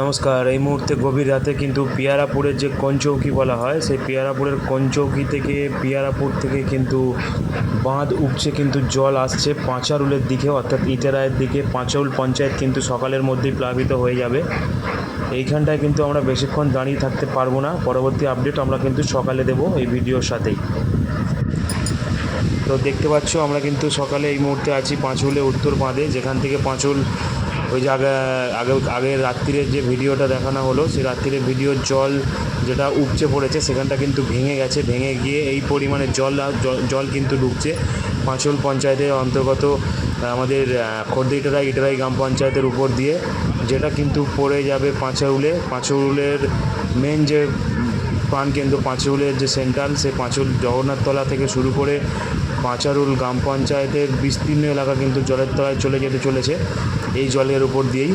নমস্কার, এই মুহূর্তে গভীর রাতে কিন্তু পিয়ারাপুরের যে কঞ্চৌকি বলা হয়, সেই পিয়ারাপুরের কঞ্চৌকি থেকে, পিয়ারাপুর থেকে কিন্তু বাঁধ উপচে কিন্তু জল আসছে পাঁচারুলের দিকে, অর্থাৎ ইটেরায়ের দিকে। পাঁচারুল পঞ্চায়েত কিন্তু সকালের মধ্যেই প্লাবিত হয়ে যাবে। এইখানটায় কিন্তু আমরা বেশিক্ষণ দাঁড়িয়ে থাকতে পারব না। পরবর্তী আপডেট আমরা কিন্তু সকালে দেবো এই ভিডিওর সাথেই। তো দেখতে পাচ্ছ, আমরা কিন্তু সকালে এই মুহূর্তে আছি পাঁচুলে উত্তর বাঁধে, যেখান থেকে পাঁচুল ওই যে আগে আগে, আগের রাত্রিরের যে ভিডিওটা দেখানো হলো, সেই রাত্রিরের ভিডিওর জল যেটা উপচে পড়েছে, সেখানটা কিন্তু ভেঙে গেছে। ভেঙে গিয়ে এই পরিমাণে জল জল কিন্তু ঢুকছে। পাঁচুল পঞ্চায়েতের অন্তর্গত আমাদের খর্দি ইটারাই ইটারাই গ্রাম পঞ্চায়েতের উপর দিয়ে, যেটা কিন্তু পড়ে যাবে পাঁচাউলে পাঁচাউলের মেন যে প্রাণকেন্দ্র পাঁচুলের যে সেন্ট্রাল সে পাঁচুল জগন্নাথতলা থেকে শুরু করে পাঁচারুল গ্রাম পঞ্চায়েতের বিস্তীর্ণ এলাকা কিন্তু জলের তলায় চলে যেতে চলেছে এই জলের উপর দিয়েই।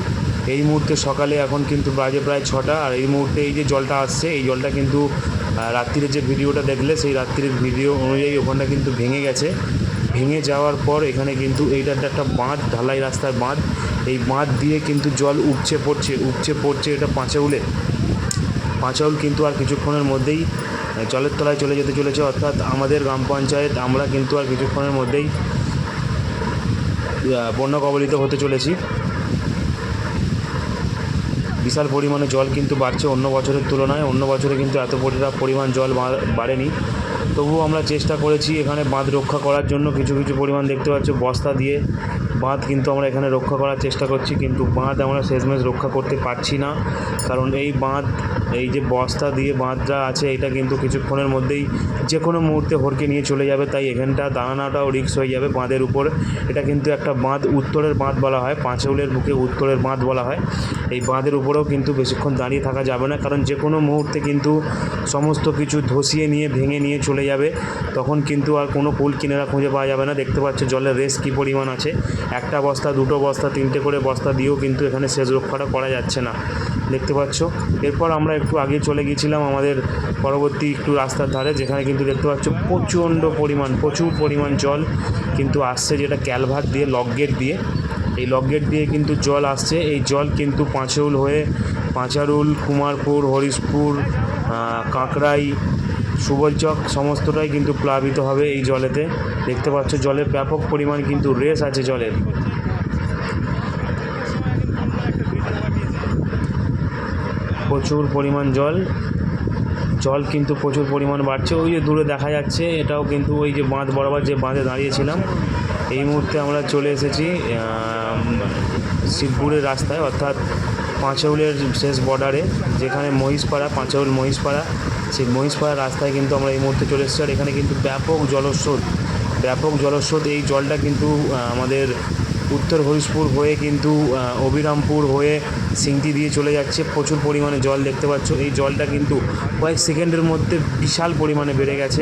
এই মুহূর্তে সকালে এখন কিন্তু বাজে প্রায় ছটা আর এই মুহূর্তে এই যে জলটা আসছে এই জলটা কিন্তু আহ, রাত্রিরের যে ভিডিওটা দেখলে সেই রাত্রির ভিডিও অনুযায়ী ওখানটা কিন্তু ভেঙে গেছে। ভেঙে যাওয়ার পর এখানে কিন্তু এইটা একটা বাঁধ ঢালাই রাস্তার বাঁধ। এই বাঁধ দিয়ে কিন্তু জল উপচে পড়ছে উপচে পড়ছে এটা পাঁচাউলে পাঁচাউল কিন্তু আর কিছুক্ষণের মধ্যেই জলের তলায় চলে যেতে চলেছে। অর্থাৎ আমাদের গ্রাম পঞ্চায়েত, আমরা কিন্তু আর কিছুক্ষণের মধ্যেই বন্য কবলিত হতে চলেছি। বিশাল পরিমাণে জল কিন্তু বাড়ছে অন্য বছরের তুলনায়। অন্য বছরে কিন্তু এত পরি- পরিমাণ জল বাড়েনি। তবুও আমরা চেষ্টা করেছি এখানে বাঁধ রক্ষা করার জন্য। কিছু কিছু পরিমাণ দেখতে পাচ্ছ, বস্তা দিয়ে বাঁধ কিন্তু আমরা এখানে রক্ষা করার চেষ্টা করছি, কিন্তু বাঁধ আমরা শেষমেশ রক্ষা করতে পারছি না। কারণ এই বাঁধ, এই যে বস্তা দিয়ে বাঁধটা আছে, এটা কিন্তু কিছুক্ষণের মধ্যেই যে কোনো মুহূর্তে হরকে নিয়ে চলে যাবে, তাই এখানটা দাঁড়ানোটাও রিক্স হয়ে যাবে বাঁধের উপর। এটা কিন্তু একটা বাঁধ, উত্তরের বাঁধ বলা হয় পাঁচৌলের বুকে উত্তরের বাঁধ বলা হয়। এই বাঁধের উপরেও কিন্তু বেশিক্ষণ দাঁড়িয়ে থাকা যাবে না, কারণ যে কোনো মুহূর্তে কিন্তু সমস্ত কিছু ধসিয়ে নিয়ে, ভেঙে নিয়ে চলে যাবে, তখন কিন্তু আর কোনো কুল কিনারা খুঁজে পাওয়া যাবে না। দেখতে পাচ্ছ জলের রেস কী পরিমাণ আছে। একটা বস্তা, দুটো বস্তা, তিনটে করে বস্তা দিয়েও কিন্তু এখানে শেষ রক্ষাটা করা যাচ্ছে না। দেখতে পাচ্ছ? এরপর আমরা একটু আগে চলে গিয়েছিলাম আমাদের পরবর্তী একটু রাস্তার ধারে, যেখানে কিন্তু দেখতে পাচ্ছ প্রচণ্ড পরিমাণ, প্রচুর পরিমাণ জল কিন্তু আসছে, যেটা ক্যালভার দিয়ে, লক গেট দিয়ে। এই লক গেট দিয়ে কিন্তু জল আসছে। এই জল কিন্তু পাঁচউল হয়ে, পাঁচারুল, কুমারপুর, হরিশপুর কাঁকড়াই সুবলচক সমস্তটাই কিন্তু প্লাবিত হবে এই জলেতে। দেখতে পাচ্ছ জলের ব্যাপক পরিমাণ কিন্তু রেস আছে জলের। প্রচুর পরিমাণ জল। জল কিন্তু প্রচুর পরিমাণ বাড়ছে। ওই যে দূরে দেখা যাচ্ছে, এটাও কিন্তু ওই যে বাঁধ, বরাবর যে বাঁধে দাঁড়িয়েছিলাম, এই মুহূর্তে আমরা চলে এসেছি শিবপুরের রাস্তায়, অর্থাৎ পাঁচাউলের শেষ বর্ডারে যেখানে মহিষপাড়া, পাঁচাউল মহিষপাড়া, সেই মহিষপাড়া রাস্তায় কিন্তু আমরা এই মুহূর্তে চলে এসেছি। আর এখানে কিন্তু ব্যাপক জলস্রোত ব্যাপক জলস্রোত এই জলটা কিন্তু আমাদের উত্তর হরিশপুর হয়ে কিন্তু অবিরামপুর হয়ে সিংটি দিয়ে চলে যাচ্ছে। প্রচুর পরিমাণে জল দেখতে পাচ্ছ। এই জলটা কিন্তু কয়েক সেকেন্ডের মধ্যে বিশাল পরিমাণে বেড়ে গেছে।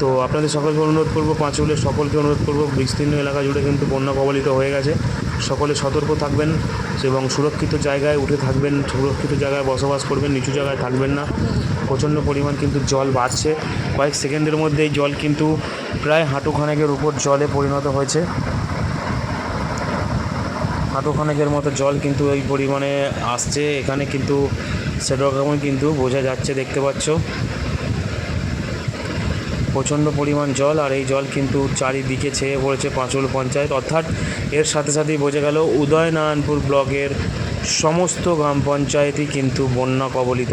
তো আপনাদের সকলকে অনুরোধ করব পাঁচুলের সকলকে অনুরোধ করব, বিস্তীর্ণ এলাকা জুড়ে কিন্তু বন্যা কবলিত হয়ে গেছে। সকলে সতর্ক থাকবেন এবং সুরক্ষিত জায়গায় উঠে থাকবেন, সুরক্ষিত জায়গায় বসবাস করবেন, নিচু জায়গায় থাকবেন না। প্রচণ্ড পরিমাণ কিন্তু জল বাড়ছে। কয়েক সেকেন্ডের মধ্যে এই জল কিন্তু প্রায় হাঁটুখানেকের উপর জলে পরিণত হয়েছে। হাঁটুখানেকের মতো জল কিন্তু ওই পরিমাণে আসছে। এখানে কিন্তু সেরকমই কিন্তু বোঝা যাচ্ছে, দেখতে পাচ্ছ। প্রচণ্ড পরিমাণ জল আর এই জল কিন্তু চারিদিকে ছেয়ে পড়েছে পাঁচল পঞ্চায়েত। অর্থাৎ এর সাথে সাথেই বোঝা গেল, উদয়নারায়ণপুর ব্লকের সমস্ত গ্রাম পঞ্চায়েতই কিন্তু বন্যা কবলিত।